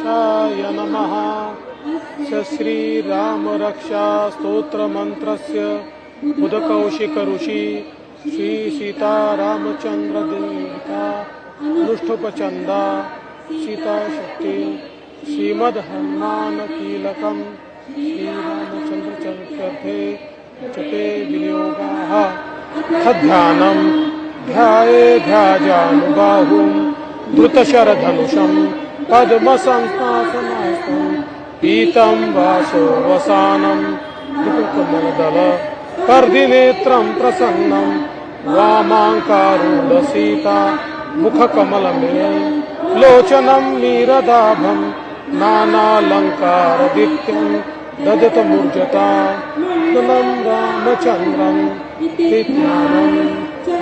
Shy नमः। स श्रीरामरक्षा स्तोत्रमन्त्रस्य बुधकौशिकऋषि श्रीसीतारामचन्द्रदेविका अनुष्ठुपचन्दा सीताशक्ति श्रीमद्हनुमानकीलकं श्रीरामचन्द्रचरिते जपे विनियोगाः। तद्ध्यानं ध्याये ध्याजानुबाहुं धृतशरधनुषं पद्मसंस्थासनास्थं पीतं वासो वसानं धृतकमलदल कर्दिनेत्रं प्रसन्नं वामाङ्कारूढसीता मुखकमलमेयं लोचनं नीरदाभं नानालङ्कारदित्यं ददतमूर्जता ननं रामचन्द्रं विज्ञानं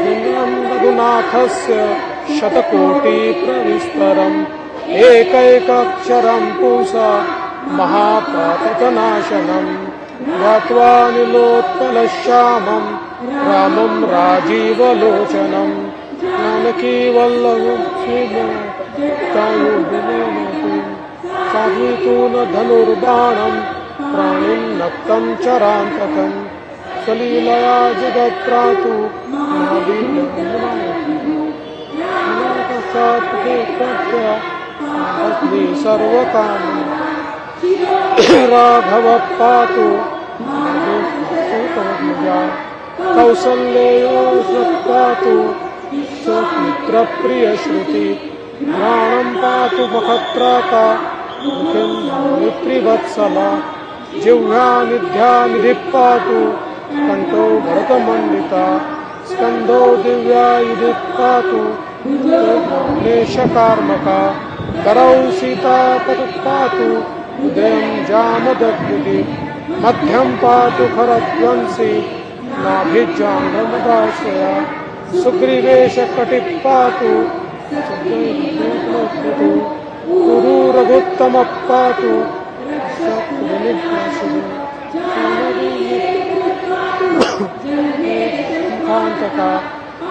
दिनं रघुनाथस्य शतकोटिप्रविस्तरम् एकैकक्षरं पुंसा महापातकनाशनम् ध्यात्वा निलोत्पलश्यामं रामं राजीवलोचनं जानकीवल्लभं श्रीमतायुविनेनतु साधुतून धनुर्बाणं प्राणिं नक्तं चरान्तकं सलीलया जगत्प्रातु नादीलसात्मे सर्वकाम। राघव पातु कौसल्ययो पातु मित्रप्रियश्रुति घ्राणं पातु मखत्राता मित्रिवत्सला जिह्वानिध्यानिधि पातु कण्ठो भरतमण्डिता। स्कन्धो दिव्यायुधि पातु क्लेशकार्मका करौ सीतापद पातु हृदयं मध्यं पातु खरध्वंसि नाभिजाङ्गमदाश्रया सुग्रीवेशकटिः पातु कुरु पातु कान्तका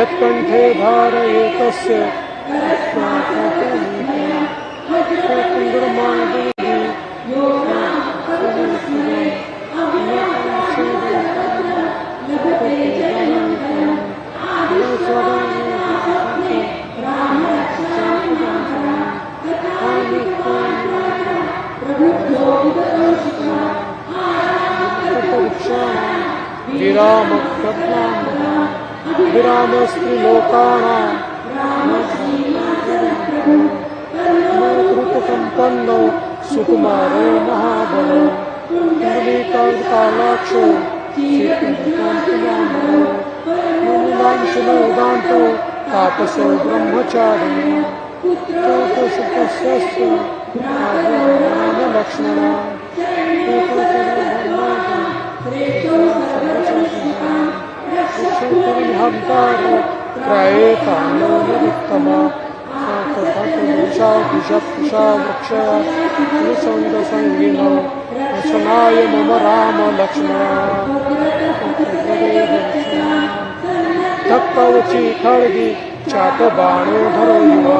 यत्कण्ठे भारयेतस्य विरामस्त्रिलोकाणां कृतसम्पन्नो सुकुमारो महाबल कुण्डलीकालाक्षो मुनिलांशनोदान्तो तापसो ब्रह्मचारिणो पुत्रस्य रामलक्ष्मणा क्रयेतान्नोत्तमा शाकुशा वृक्षया निसन्दसङ्गिनो वचनाय मम राम लक्ष्मणा धक्कवची खड्गी चाप बाणो धरो युवा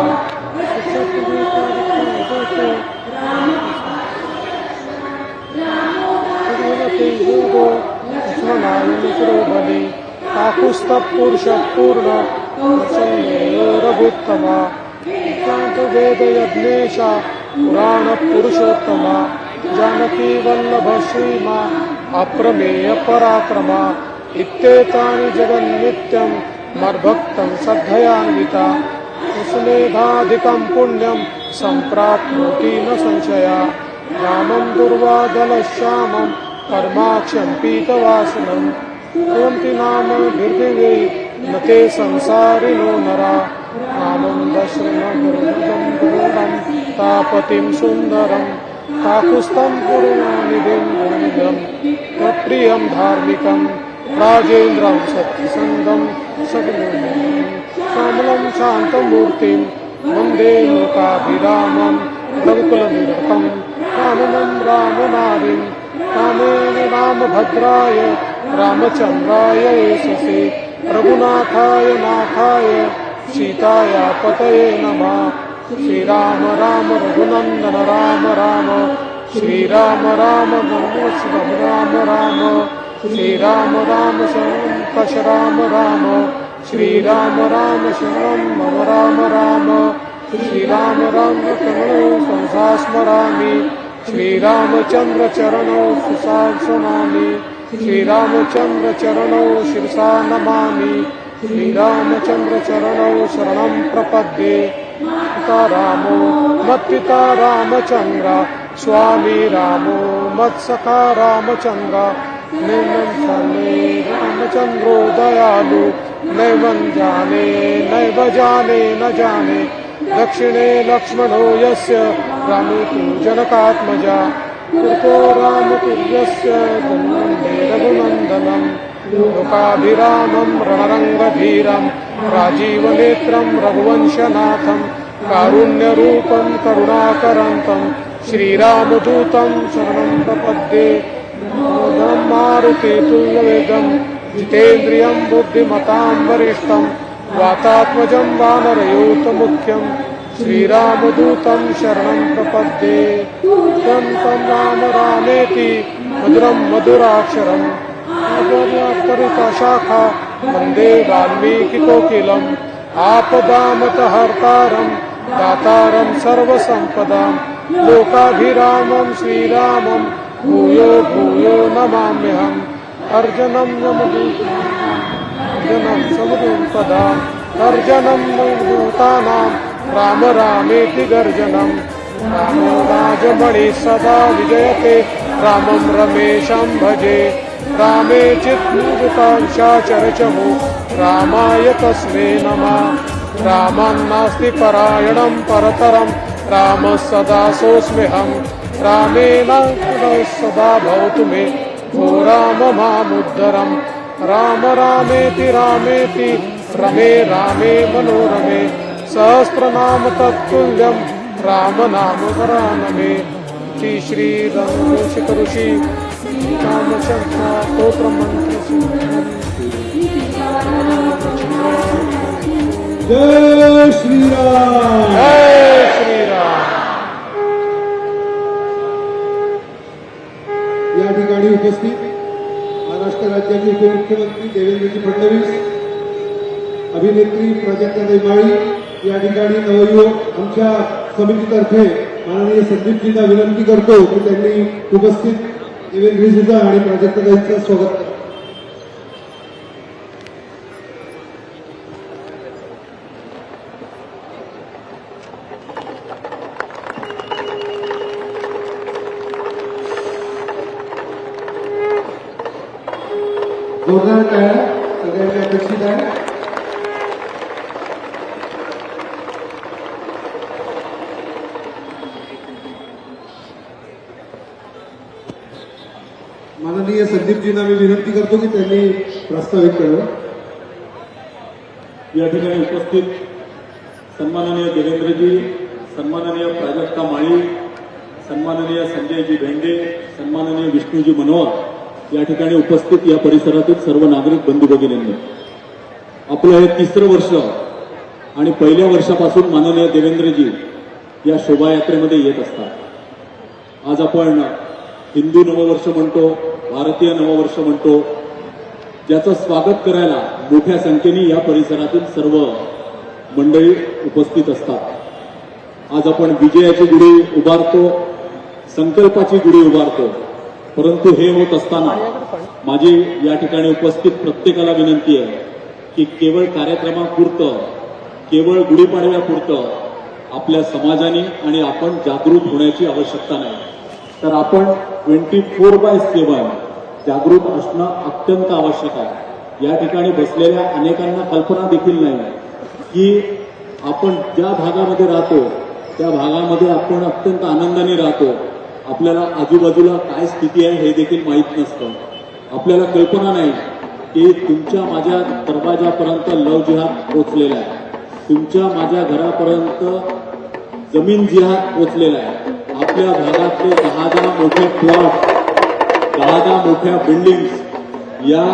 बली पूर्ण रघुत्तमा वेदयज्ञेशा पुराण पुरुषोत्तमा जानकी वल्लभ श्रीमा अप्रमेय पराक्रमा इत्येतानि जगन्नित्यं मद्भक्तं श्रद्धयान्विता। कुसुमेधाधिकं पुण्यं सम्प्राप्नोति न संशया। रामं दुर्वादलश्यामं कर्माक्षं पीतवासनं कुर्वन्ति नाम भिर्दिवे न ते संसारिणो नरा। रामं दशरथं तापतिं सुन्दरं काकुस्तं पूर्णानिधिं गुणनिधं। तत्प्रियं धार्मिकं राजेन्द्रं सत्यसङ्गं सगुणं श्यामलं शान्तमूर्तिं वन्दे लोकाभिरामं रघुकुलनिरतं रामनं रामनारिं रामेण रामभद्राय रामचन्द्राय यशसे प्रभुनाथाय नाथाय सीताय पतये नमः। श्रीराम राम रघुनंदन राम राम श्रीराम राम राम राम राम श्रीराम राम शरणं कश राम राम श्रीराम राम शरणं मम राम राम श्रीराम राम कमलो संसा श्रीरामचन्द्र चरणौ सुशासनामि श्रीरामचन्द्र चरणौ शिरसा नमामि। श्रीरामचन्द्र चरणौ शरणं प्रपद्ये। पिता रामो मत्पिता रामचन्द्र स्वामी रामो मत्सखा रामचन्द्र। नैवं रामचन्द्रो दयालु नैवं जाने नैव जाने न जाने। दक्षिणे लक्ष्मणो यस्य रामे जनकात्मजा कृतो रामतुल्यस्य धन्वन्दे रघुनन्दनं लोकाभिरामं रणरङ्गधीरं राजीवनेत्रं रघुवंशनाथं कारुण्यरूपं करुणाकरन्तं श्रीरामदूतं शरणं प्रपद्ये मोदं मारुतितुल्यवेगं जितेन्द्रियं बुद्धिमतां वरिष्ठम् वातात्मजं वानरयूतमुख्यं श्रीरामदूतं शरणं प्रपद्ये। तं तं राम रामेति मधुरं मधुराक्षरम्। शाखा वन्दे वाल्मीकिकोकिलम्। आपदामतहर्तारं दातारं सर्वसम्पदां लोकाभिरामं श्रीरामं भूयो भूयो नमाम्यहम्। अर्जनं अर्जनं समुदुपदाम् अर्जनं भूतानां। राम रामेति गर्जनं रामो राजमणि सदा विजयते। रामं रमेशं भजे। रामे चित्मुदितांशाचरचमु रामाय तस्मै नमः। रामान्नास्ति परायणं परतरं। रामः सदा सोऽस्म्यहं। रामेण सदा भवतु मे। भो राम मामुद्धरम् राम रामेति रामेति। रमे रामे मनोरमे। सहस्रनाम तत्तुल्यं राम नाम वरानमे। जय श्रीराम जय श्रीराम ठिकाणी उपस्थित. महाराष्ट्र राज्याचे उपमुख्यमंत्री देवेंद्रजी फडणवीस अभिनेत्री प्राजक्ता दैमाळी या ठिकाणी नवयुवक आमच्या समितीतर्फे माननीय संदीपजींना विनंती करतो की त्यांनी उपस्थित देवेंद्रजीचं आणि प्राजक्ताताईंचं स्वागत करावं जोरदार टाळ्या सगळ्यांच्या अपेक्षित आहे माननीय संदीपजींना मी विनंती करतो की त्यांनी प्रस्तावित करावं या ठिकाणी उपस्थित सन्माननीय देवेंद्रजी सन्माननीय प्राजक्ता माळी सन्माननीय संजयजी भेंडे सन्माननीय विष्णूजी मनोहर या ठिकाणी उपस्थित या परिसरातील सर्व नागरिक बंधू भगिनींनी. आपलं हे तिसरं वर्ष आणि पहिल्या वर्षापासून माननीय देवेंद्रजी या शोभायात्रेमध्ये येत असतात. आज आपण हिंदू नववर्ष म्हणतो भारतीय नववर्ष म्हणतो ज्याचं स्वागत करायला मोठ्या संख्येने या परिसरातील सर्व मंडळी उपस्थित असतात. आज आपण विजयाची गुढी उभारतो संकल्पाची गुढी उभारतो. परंतु हे होत असताना माझी या ठिकाणी उपस्थित प्रत्येकाला विनंती आहे की केवळ कार्यक्रमापुरतं केवळ गुढीपाडव्यापुरतं आपल्या समाजाने आणि आपण जागृत होण्याची आवश्यकता नाही. तर आपण ट्वेंटी फोर बाय सेवन जागृत असणं अत्यंत आवश्यक आहे. या ठिकाणी बसलेल्या अनेकांना कल्पना देखील नाही की आपण ज्या भागामध्ये राहतो त्या भागामध्ये आपण अत्यंत आनंदाने राहतो. आपल्याला आजूबाजूला काय स्थिती आहे हे देखील माहीत नसतं. आपल्याला कल्पना नाही की तुमच्या माझ्या दरवाजापर्यंत लव जिहाद पोचलेला आहे. तुमच्या माझ्या घरापर्यंत जमीन जिहाद पोचलेला आहे. आपल्या भागातले दहा दहा मोठे प्लॉट दहा मोठ्या बिल्डिंग्स या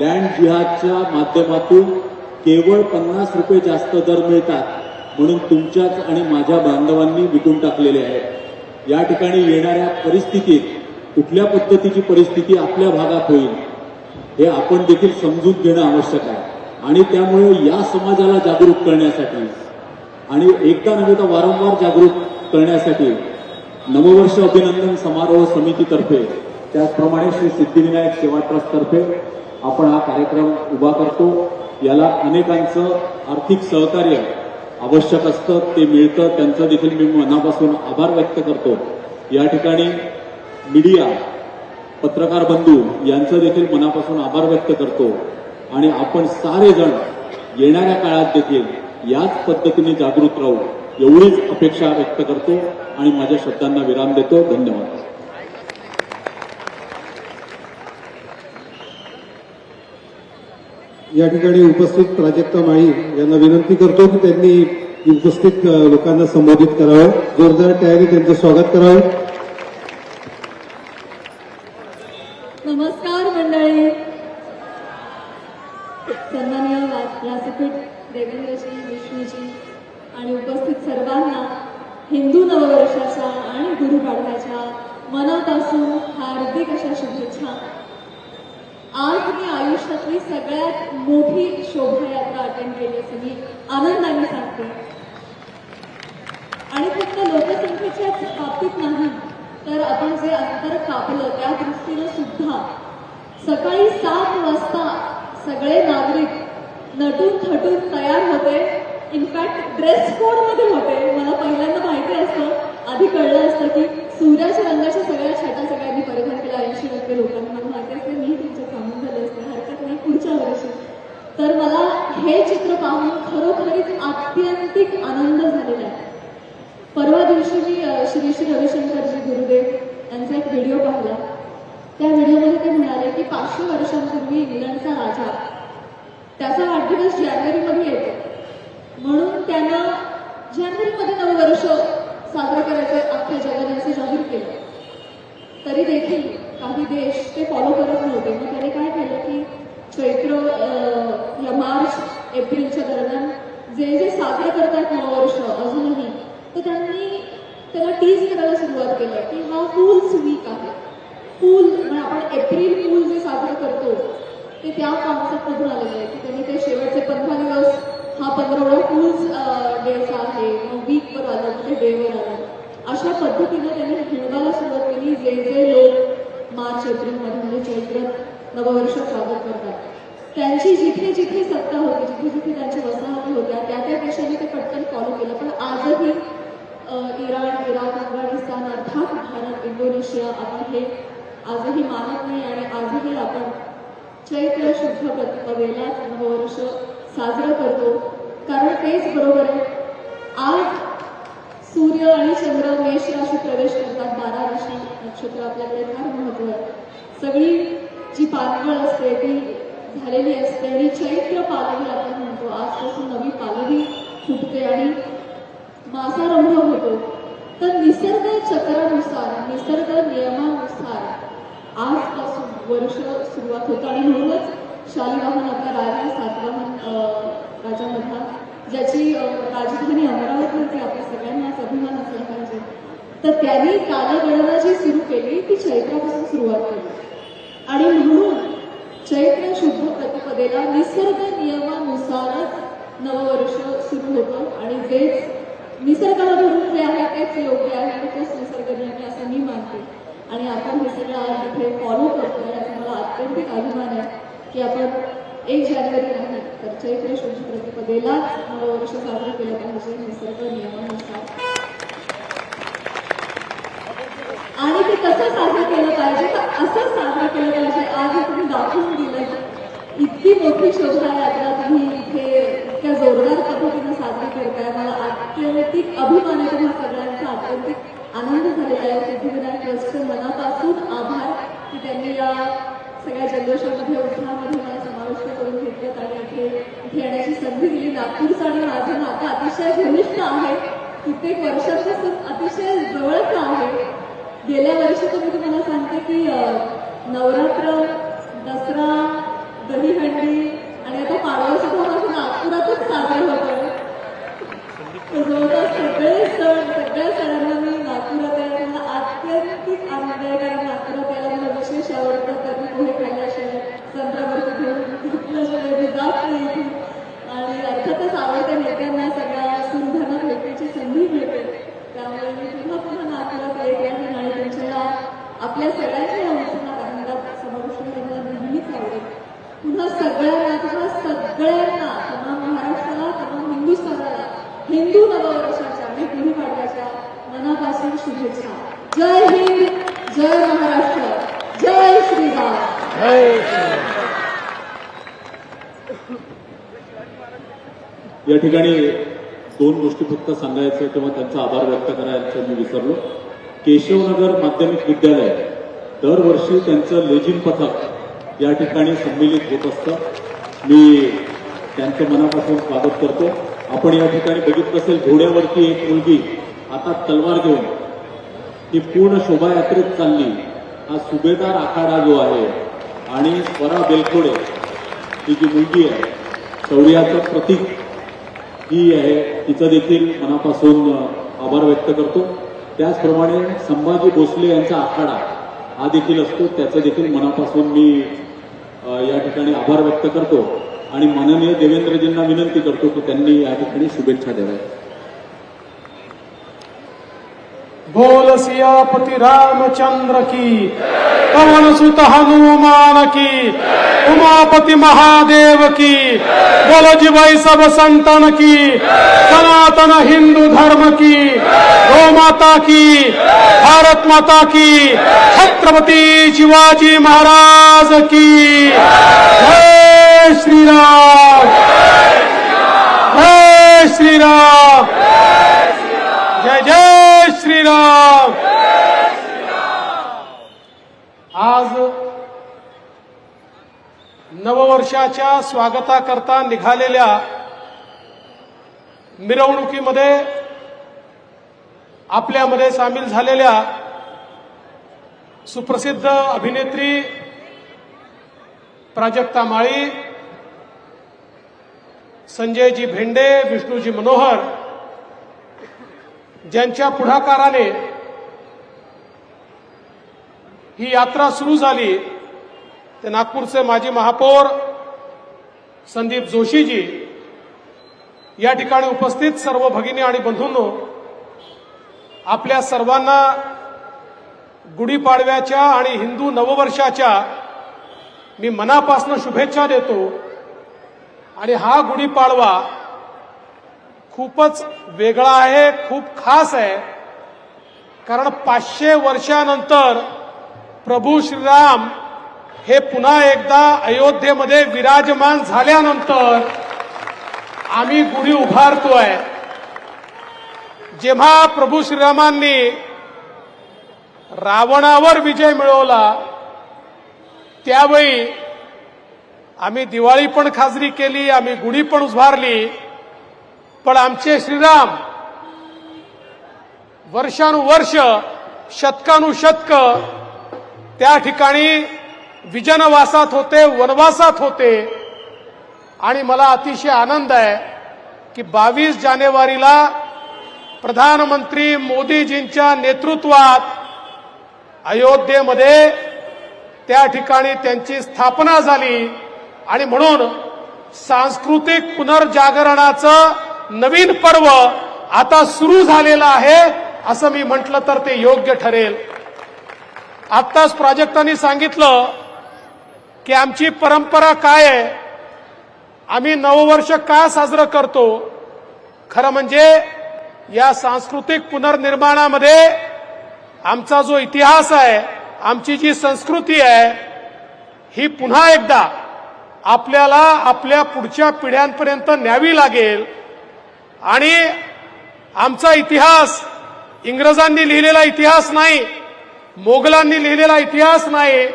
लँड जिहादच्या माध्यमातून केवळ पन्नास रुपये जास्त दर मिळतात. म्हणून तुमच्याच आणि माझ्या बांधवांनी विकून टाकलेले आहेत. या ठिकाणी येणाऱ्या परिस्थितीत कुठल्या पद्धतीची परिस्थिती आपल्या भागात होईल हे आपण देखील समजून घेणं आवश्यक आहे. आणि त्यामुळे या समाजाला जागरूक करण्यासाठी आणि एकदा नव्हे तर वारंवार जागरूक करण्यासाठी नववर्ष अभिनंदन समारोह समितीतर्फे त्याचप्रमाणे श्री सिद्धिविनायक सेवा ट्रस्टतर्फे आपण हा कार्यक्रम उभा करतो. याला अनेकांचं आर्थिक सहकार्य आवश्यक असतं ते मिळतं. त्यांचं देखील मी मनापासून आभार व्यक्त करतो. या ठिकाणी मीडिया पत्रकार बंधू यांचं देखील मनापासून आभार व्यक्त करतो. आणि आपण सारे जण येणाऱ्या काळात देखील याच पद्धतीने जागृत राहू एवढीच अपेक्षा व्यक्त करतो. आणि माझ्या शब्दांना विराम देतो. धन्यवाद. या ठिकाणी उपस्थित प्राजक्ता माळी यांना विनंती करतो की त्यांनी उपस्थित लोकांना संबोधित करावं. जोरदार तयारी त्यांचं स्वागत करावं. नमस्कार मंडळी. सन्माननीय व्यासपीठ देवेंद्रजी विष्णूजी आणि उपस्थित सर्वांना हिंदू नववर्षाच्या आणि गुरुपाडव्याच्या मनापासून हार्दिक अशा शुभेच्छा. आज मी आयुष्यातली सगळ्यात मोठी शोभायात्रा अटेंड केली असं मी आनंदाने सांगते. आणि फक्त लोकसंख्येच्याच बाबतीत नाही तर आपण जे अंतर कापलं त्या दृष्टीनं सुद्धा सकाळी सात वाजता सगळे नागरिक नटून थटून तयार होते. इनफॅक्ट ड्रेस कोडमध्ये होते. मला पहिल्यांदा माहिती असतं आधी कळलं असतं की सूर्याच्या रंगाच्या सगळ्या छाटा सगळ्यांनी परिधान केला ऐंशी टक्के लोकांना माहिती असते मी तुमचं कामून झालं असते. हरकत नाही. पुढच्या वर्षी. तर मला हे चित्र पाहून खरोखरीच आत्यंतिक आनंद झालेला आहे. परवा दिवशी मी श्री श्री रविशंकरजी गुरुदेव यांचा एक व्हिडिओ पाहिला. त्या व्हिडिओमध्ये ते म्हणाले की पाचशे वर्षांपूर्वी इंग्लंडचा राजा त्याचा वाढदिवस जानेवारीमध्ये येतो. म्हणून त्यानं जानेवारीमध्ये नववर्ष साजरं करायचं अख्ख्या जगाने असं जाहीर केलं. तरी देखील काही देश ते फॉलो करत नव्हते. मग त्याने काय केलं की चैत्र या मार्च एप्रिलच्या दरम्यान जे जे साजरे करतात नववर्ष अजूनही तर त्यांनी त्याला टीज करायला सुरुवात केली की हा फुल्स वीक आहे. फुल म्हणजे आपण एप्रिल फुल जे साजरं करतो ते त्या कॉन्सेप्टमधून आलेलं आहे. की त्यांनी ते शेवटचे पंधरा दिवस हा पंधरवडा फुल्स डेचा आहे. मग वीकवर आला म्हणजे डेवर आला. अशा पद्धतीने त्यांनी हिणवायला सुरुवात केली जे जे लोक मार्च एप्रिलमध्ये म्हणजे चैत्र नववर्ष स्वागत करतात. त्यांची जिथे जिथे सत्ता होती जिथे जिथे त्यांच्या वसाहती होत्या त्या त्या देशाने ते पटकन फॉलो केलं. पण आजही इराण इराक अफगाणिस्तान अर्थात भारत इंडोनेशिया आपण हे आजही मानत नाही आणि आजही आपण चैत्र शुद्ध प्रतिपदेला नववर्ष साजरं करतो. कारण तेच बरोबर आहे. आज सूर्य आणि चंद्र मेष राशी प्रवेश करतात. बारा राशी नक्षत्र आपल्याकडे फार महत्त्व आहे. सगळी जी पालवळ असते ती झालेली असते आणि चैत्र पालवी आपण म्हणतो. आजपासून नवी पालवी फुटते आणि मासारंभ होतो. तर निसर्ग चक्रानुसार निसर्ग नियमानुसार आजपासून वर्ष सुरुवात होतं आणि म्हणूनच शालिवाहन आपला राजा सातवाहन अं, राजामधला ज्याची राजधानी अमरावतीवरती आपल्या सगळ्यांनाच अभिमान असला पाहिजे. तर त्यांनी कालगणना जी सुरू केली ती चैत्रापासून सुरुवात केली. आणि म्हणून चैत्र शुद्ध प्रतिपदेला निसर्ग नियमानुसारच नववर्ष सुरू होतं. आणि जेच निसर्गाला धरून जे आहे तेच योग्य आहे आणि तोच निसर्ग नियम असं मी मानते. आणि आपण हे सगळं आज इथे फॉलो करतोय याचा मला आत्यंतिक अभिमान आहे. की आपण एक जानेवारी नाही तर चैत्र शुद्ध प्रतिपदेला नववर्ष साजरं केलं पाहिजे. निसर्ग नियमानुसार. आणि ते कसं साजरं केलं पाहिजे? तर असं साजरं केलं पाहिजे. आज तुम्ही दाखवून दिलं इतकी मोठी शोभायात्रा तुम्ही इथे इतक्या जोरदार पद्धतीने साजरी करताय. मला आत्यंतिक अभिमान सगळ्यांचा आत्यंतिक आनंद झालेला आहे. सिद्धिविनायक ट्रस्टचे मनापासून आभार की त्यांनी या सगळ्या जल्लोषामध्ये उत्साहामध्ये मला समाविष्ट करून घेतलं आणि इथे इथे येण्याची संधी दिली. नागपूरचा आणि माझं नातं अतिशय घनिष्ठ आहे. कित्येक वर्षापासून अतिशय जवळचं आहे. गेल्या वर्षी तर मी तुम्हाला सांगते की अं, नवरात्र दसरा दहीहंडी आणि आता पाडवा सुद्धा माझं नागपुरातच साजरा होतोय तर जवळपास सगळे सण सगळ्या सणांना मी नागपुरात आहे मला अत्यंतिक आनंद आहे कारण नागपुरात यायला मला विशेष आवडतं तर मी पोहे खाल्ल्याशिवाय संत्र्यावरती घेऊन घेतल्याशिवाय मी जात नाही इथून. आणि अर्थातच आवडत्या नेत्यांना सगळ्या सुरधाना भेटण्याची संधी मिळते त्यामुळे मी पुन्हा पुन्हा नागपुरात येत आहे आणि त्यांच्या या आपल्या सगळ्यांच्या या उत्सवात आनंदात समाविष्ट होणं मला नेहमीच आवडेल पुन्हा सगळ्यांना पुन्हा सगळ्यांना तमाम महाराष्ट्राला तमाम हिंदुस्थानाला हिंदू नववर्षाच्या आणि गुढीपाडव्याच्या मनापासून शुभेच्छा जय हिंद जय महाराष्ट्र जय श्रीराम जय श्रीराम या ठिकाणी दोन गोष्टी फक्त सांगायचं किंवा त्यांचा आभार व्यक्त करायचं मी विसरलो. केशवनगर माध्यमिक विद्यालय दरवर्षी त्यांचं लेझिम पथक या ठिकाणी संमिलित होत असतं. मी त्यांचं मनापासून स्वागत करतो. आपण या ठिकाणी बघितलं असेल घोड्यावरती एक मुलगी आता तलवार घेऊन ही पूर्ण शोभायात्रेत चालली. हा सुभेदार आखाडा जो आहे आणि स्वरा बेलखोडे ही जी मुलगी आहे शौर्याचं प्रतीक. ही आहे. तिचं देखील मनापासून आभार व्यक्त करतो. त्याचप्रमाणे संभाजी भोसले यांचा आखाडा हा देखील असतो. त्याचं देखील मनापासून मी या ठिकाणी आभार व्यक्त करतो. आणि माननीय देवेंद्रजींना विनंती करतो की त्यांनी या ठिकाणी शुभेच्छा द्याव्यात. बोल सियापति रामचंद्र की। पवन सुत हनुमान की। उमापति महादेव की। बोलो जी सब संतन की। सनातन हिंदू धर्म की। गौ माता की। भारत माता की। छत्रपति शिवाजी महाराज की। जय श्री राम जय श्री राम जय जय। श्रीराम। आज नववर्षाच्या स्वागताकरता निघालेल्या मिरवणुकीमध्ये आपल्यामध्ये सामील झालेल्या सुप्रसिद्ध अभिनेत्री प्राजक्ता माळी संजयजी भेंडे विष्णूजी मनोहर ज्यांच्या पुढाकाराने ही यात्रा सुरू झाली ते नागपूरचे माजी महापौर संदीप जोशीजी या ठिकाणी उपस्थित सर्व भगिनी आणि बंधूंनो आपल्या सर्वांना गुढीपाडव्याच्या आणि हिंदू नववर्षाच्या मी मनापासून शुभेच्छा देतो. आणि हा गुढीपाडवा खूपच वेगळा आहे खूप खास आहे. कारण पाचशे वर्षानंतर प्रभू श्रीराम हे पुन्हा एकदा अयोध्येमध्ये विराजमान झाल्यानंतर आम्ही गुढी उभारतोय. जेव्हा प्रभू श्रीरामांनी रावणावर विजय मिळवला त्यावेळी आम्ही दिवाळी पण खाजरी केली आम्ही गुढी पण उभारली. पण आमचे श्रीराम वर्षानुवर्ष शतकानुशतक त्या ठिकाणी विजनवासात होते वनवासात होते. आणि मला अतिशय आनंद आहे की बावीस जानेवारीला प्रधानमंत्री मोदीजींच्या नेतृत्वात अयोध्येमध्ये त्या ठिकाणी त्यांची स्थापना झाली. आणि म्हणून सांस्कृतिक पुनर्जागरणाचं नवीन पर्व आता सुरू झालेलं आहे असं मी म्हटलं तर ते योग्य ठरेल. आत्ताच प्राजक्तांनी सांगितलं की आमची परंपरा काय आहे? आम्ही नववर्ष का साजरं करतो? खरं म्हणजे या सांस्कृतिक पुनर्निर्माणामध्ये आमचा जो इतिहास आहे आमची जी संस्कृती आहे ही पुन्हा एकदा आपल्याला आपल्या पुढच्या पिढ्यांपर्यंत न्यावी लागेल. आणि आमचा इतिहास इंग्रजांनी लिहिलेला इतिहास नाही मोगलांनी लिहिलेला इतिहास नाही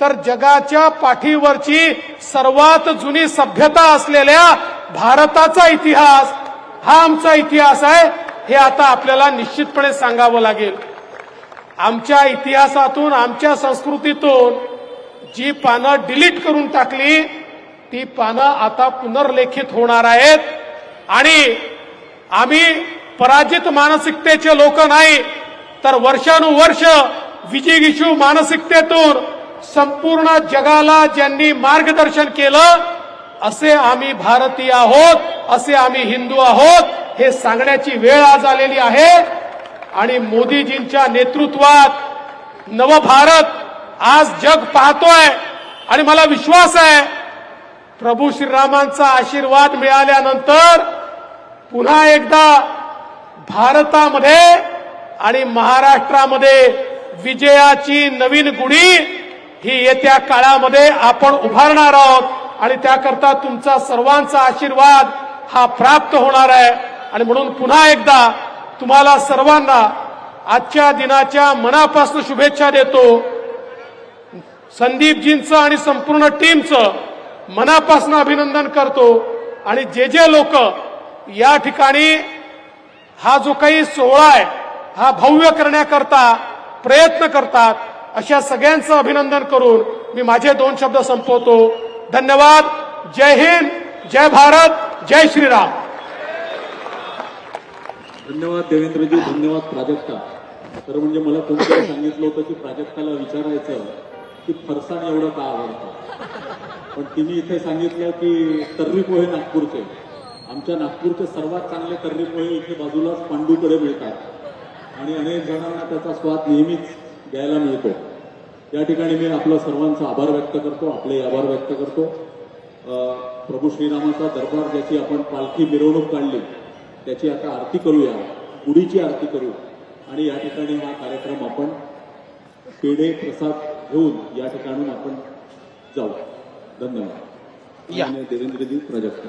तर जगाच्या पाठीवरची सर्वात जुनी सभ्यता असलेल्या भारताचा इतिहास हा आमचा इतिहास आहे हे आता आपल्याला निश्चितपणे सांगावं लागेल. आमच्या इतिहासातून आमच्या संस्कृतीतून जी पानं डिलीट करून टाकली ती पानं आता पुनर्लेखित होणार आहेत. आणि आम्ही पराजित मानसिकतेचे लोक नाही तर वर्षानुवर्ष विजिगिशू मानसिकतेतून संपूर्ण जगाला ज्यांनी मार्गदर्शन केलं असे आम्ही भारतीय आहोत असे आम्ही हिंदू आहोत हे सांगण्याची वेळ आज आलेली आहे. आणि मोदीजींच्या नेतृत्वात नवभारत आज जग पाहतोय आणि मला विश्वास आहे प्रभू श्रीरामांचा आशीर्वाद मिळाल्यानंतर पुन्हा एकदा भारतामध्ये आणि महाराष्ट्रामध्ये विजयाची नवीन गुढी ही येत्या काळामध्ये आपण उभारणार आहोत. आणि त्याकरता तुमचा सर्वांचा आशीर्वाद हा प्राप्त होणार आहे. आणि म्हणून पुन्हा एकदा तुम्हाला सर्वांना आजच्या दिनाच्या मनापासून शुभेच्छा देतो. संदीपजींचं आणि संपूर्ण टीमचं मनापासून अभिनंदन करतो. आणि जे जे लोक या ठिकाणी हा जो काही सोहळा आहे हा भव्य करण्याकरता प्रयत्न करतात अशा सगळ्यांचं अभिनंदन करून मी माझे दोन शब्द संपवतो. धन्यवाद. जय हिंद. जय भारत. जय श्रीराम. धन्यवाद देवेंद्रजी. धन्यवाद प्राजक्ता. तर म्हणजे मला कोणीतरी सांगितलं होतं की प्राजक्ताला विचारायचं की फरसाण एवढं का आवडतं? पण तिने इथे सांगितलं की तर्री पोहे नागपूरचे. आमच्या नागपूरचे सर्वात चांगले तर्री पोहे इथे बाजूलाच पांडूकडे मिळतात. आणि अनेक जणांना त्याचा स्वाद नेहमीच घ्यायला मिळतो. या ठिकाणी मी आपलं सर्वांचा आभार व्यक्त करतो आपले आभार व्यक्त करतो. प्रभू श्रीरामाचा दरबार ज्याची आपण पालखी मिरवणूक काढली त्याची आता आरती करूया गुढीची आरती करू. आणि या ठिकाणी हा कार्यक्रम आपण पेढे प्रसाद घेऊन या ठिकाणून आपण जाऊ. धन्यवाद. देवेंद्रजी प्राजक्ता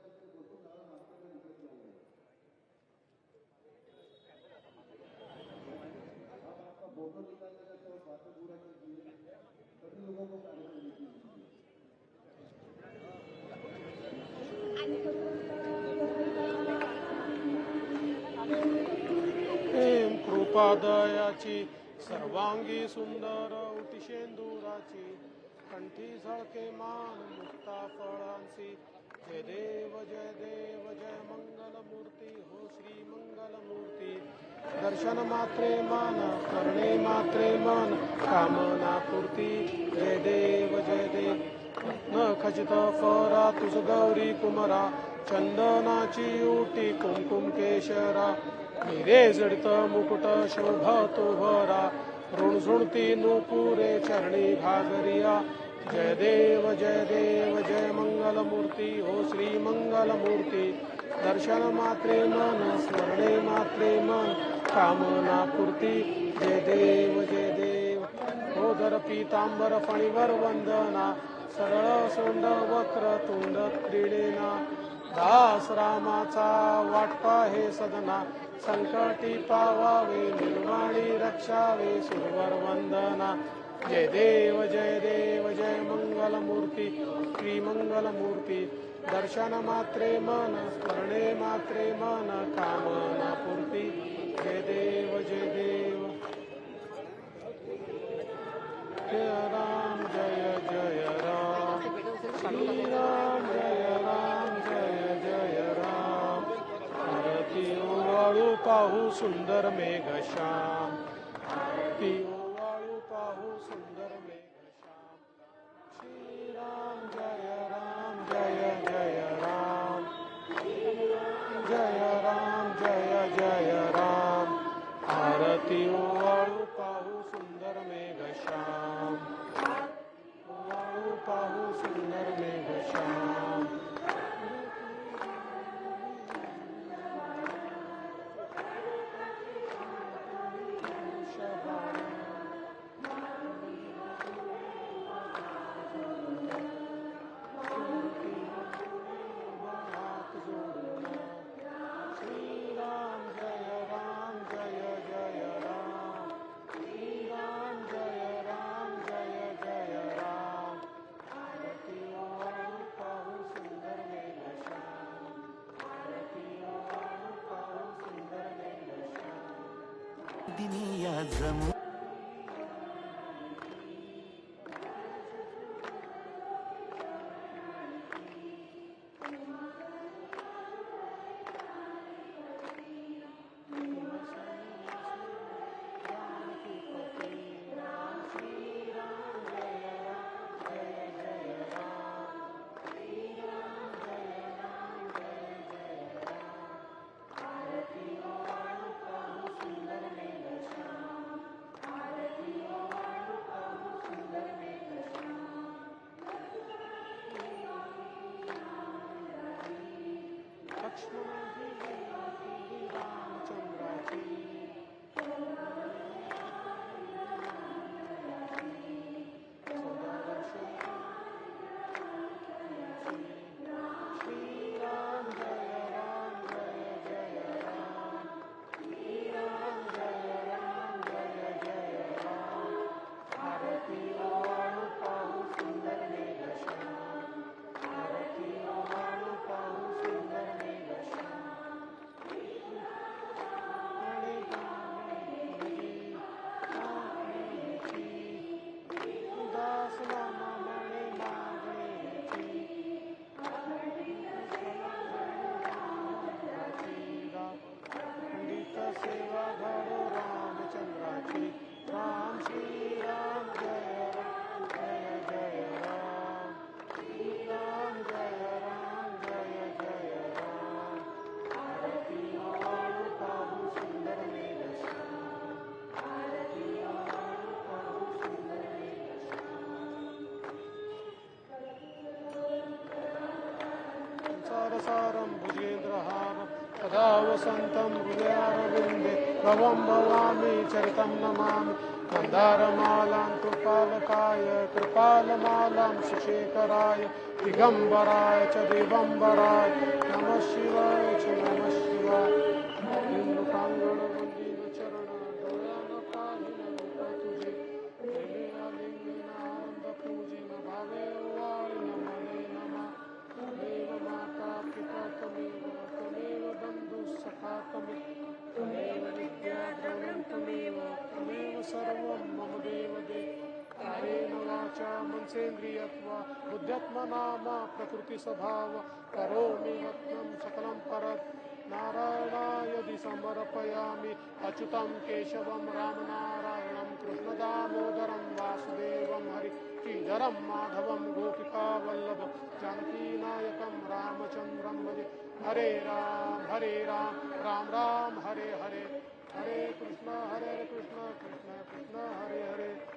पादयाची सर्वांगी सुंदर उटिशेंदुराची कंठी झळके मान मुक्ता फळांसी जय देव जय देव जय मंगल मूर्ती हो श्री मंगल मूर्ती दर्शन मात्रे मान करणे मात्रे मान कामना पूर्ती. जय देव जय देव. न खचित फरा तुझ गौरी कुमरा चंदनाची उटी कुमकुम केशरा. हिरे जडित मुकुट शोभा तो भरा ऋणझुणती नुपुरे चरणी घागरिया जय देव जय देव जय मंगल मूर्ती हो श्री मंगल मूर्ती दर्शन मात्रे मन स्मरणे मात्रे मन कामना पूर्ती। जय देव जय देव। ओदर पीतांबर फणीवर वंदना। सरळ सोंड वक्र तोंड क्रीडेना। दास रामाचा वाटपा हे सदना। संकटी पावावे निर्वाणी रक्षावे. सुरवर वंदना जय देव जय देव जय मंगल मूर्ती श्री मंगल मूर्ती दर्शन मात्रे मन स्मरणे मात्रे मन कामना पूर्ती. जय देव जय देव. पाहू सुंदर मेघ श्याम. पाहू सुंदर मेघ श्याम. श्रीराम जय azam वसन्तं हृदयारविन्दे भवं भवामि चरितं नमामि। मन्दारमालां कृपालकाय कृपालमालां शिशेखराय दिगम्बराय च दिगम्बराय। नमः शिवाय च नमः नाम प्रकृतिस्वभाव करोमि रत्नं सकलं परत् नारायणायधि समर्पयामि अच्युतं केशवं रामनारायणं कृष्णदामोदरं वासुदेवं हरिश्रीधरं माधवं गोपिकावल्लभं जानकीनायकं रामचन्द्रं भजे। हरे राम हरे राम राम राम हरे हरे। हरे कृष्ण हरे कृष्ण कृष्ण कृष्ण हरे हरे।